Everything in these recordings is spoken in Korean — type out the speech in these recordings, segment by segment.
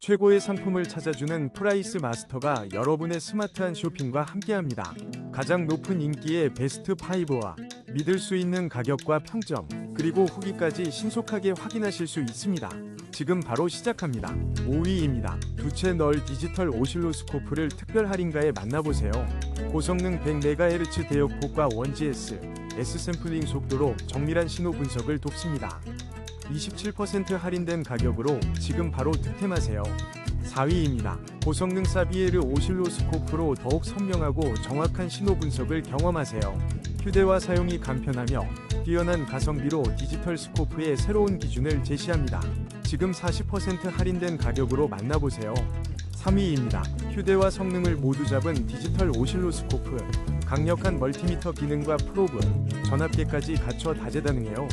최고의 상품을 찾아주는 프라이스 마스터가 여러분의 스마트한 쇼핑과 함께합니다. 가장 높은 인기의 베스트 5와 믿을 수 있는 가격과 평점, 그리고 후기까지 신속하게 확인하실 수 있습니다. 지금 바로 시작합니다. 5위입니다. 두 채 널 디지털 오실로스코프를 특별 할인가에 만나보세요. 고성능 100MHz 대역폭과 원GS, S 샘플링 속도로 정밀한 신호 분석을 돕습니다. 27% 할인된 가격으로 지금 바로 득템하세요. 4위입니다. 고성능 사비에르 오실로스코프로 더욱 선명하고 정확한 신호 분석을 경험하세요. 휴대와 사용이 간편하며 뛰어난 가성비로 디지털 스코프의 새로운 기준을 제시합니다. 지금 40% 할인된 가격으로 만나보세요. 3위입니다. 휴대와 성능을 모두 잡은 디지털 오실로스코프. 강력한 멀티미터 기능과 프로브, 전압계까지 갖춰 다재다능해요.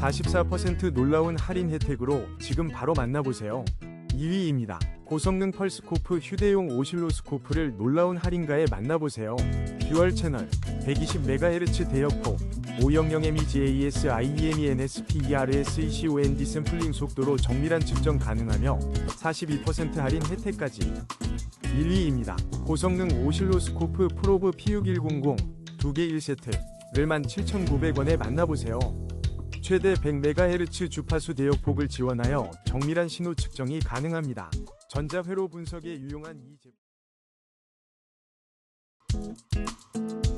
44% 놀라운 할인 혜택으로 지금 바로 만나보세요. 2위입니다. 고성능 펄스코프 휴대용 오실로스코프를 놀라운 할인가에 만나보세요. 듀얼 채널 120MHz 대역폭 500MEGAS IEME NSP ERS ECOND 샘플링 속도로 정밀한 측정 가능하며 42% 할인 혜택까지 1위입니다. 고성능 오실로스코프 프로브 P6100 2개 1세트를 17,900원에 만나보세요. 최대 100MHz 주파수 대역폭을 지원하여 정밀한 신호 측정이 가능합니다. 전자회로 분석에 유용한 이 제품